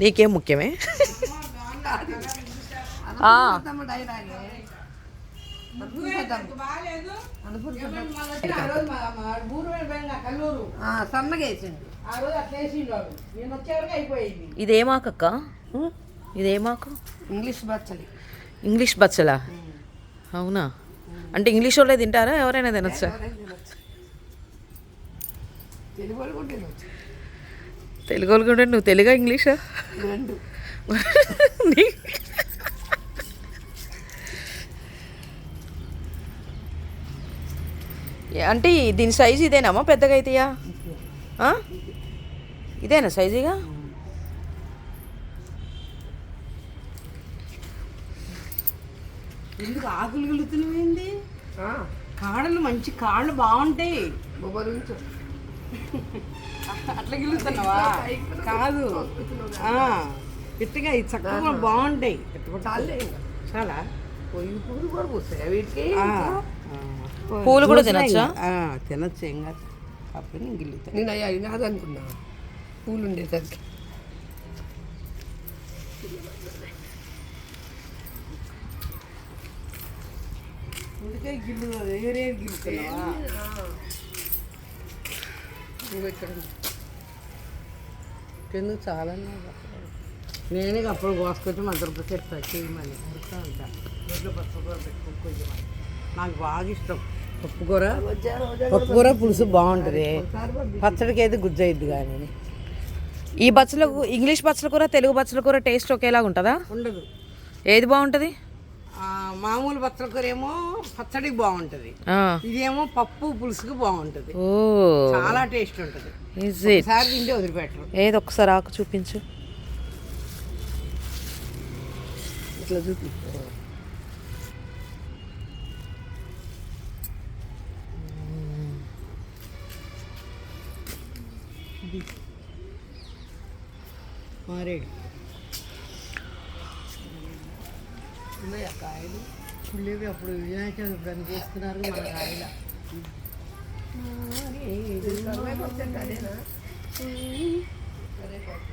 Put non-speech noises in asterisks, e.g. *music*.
నీకేం ముఖ్యమే? ఇదేమాకక్క? ఇదేమాకు? ఇంగ్లీష్ బచ్చలి. ఇంగ్లీష్ బచ్చలా? అవునా? అంటే ఇంగ్లీష్ వాళ్ళే తింటారా? ఎవరైనా తినొచ్చా. తెలుగు వాళ్ళు కూడా తినొచ్చు. తెలుగు వాళ్ళు కూడా నువ్వు తెలుగా ఇంగ్లీషా? అంటే దీని సైజు ఇదేనామా పెద్దగా అయితేయా? ఆ? ఇదేనా సైజుగా ఎందుకు ఆకులు గెలుతున్నాయింది ఆ, కాడలు మంచి కాళ్ళు బాగుంటాయి. *laughs* అట్లా గెలుస్తున్నావా కాదు. ఆ, ఇట్టుగా ఇది చక్కగా బాగుంటాయి. చాలే ఇంకా. చాలా. పొయ్యి పూలు కూడా పూస్తాయి. వీటికి ఆ, పూలు కూడా తినొచ్చా? తినొచ్చు ఏం కాదు. అప్పుడు నేను గిల్లుతాను నేను అయ్యా కాదనుకున్నా పూలు ఉండేసరికి. అందుకే గిల్లు వేరే గిల్లుతున్నావా? ఇంకో ఇక్కడ చాలా నేనే అప్పుడు కోసుకొచ్చి మధ్య రూపాయలు చెప్తా చేయమని. అడుగుతా ఉంటా రోడ్లో పప్పుకూర పెట్టుకొని కొంచెం నాకు బాగా ఇష్టం. పప్పుకూర. పప్పుకూర పులుసు బాగుంటుంది. పచ్చడికి అయితే గుజ్జయిద్ది కానీ. ఈ బచ్చలకు ఇంగ్లీష్ బచ్చల కూర తెలుగు బచ్చల కూర టేస్ట్ ఒకేలాగా ఉంటుందా? ఉండదు. ఏది బాగుంటుంది? మామూలు పచ్చడి కూర ఏమో పచ్చడికి బాగుంటుంది. ఇదేమో పప్పు పులుసుకి బాగుంటుంది. చాలా టేస్ట్ ఉంటుంది. ఒకసారి తింటే వదిలిపెట్టరు. ఏది ఒక్కసారి ఆకు చూపించు. ఇట్లా చూపి. మారేడు. వస్తున్నాయి ఆ కాయలు? పుల్లివి అప్పుడు వినాయక చవితి అని చేస్తున్నారు మన కాయల. కరివేపాకు.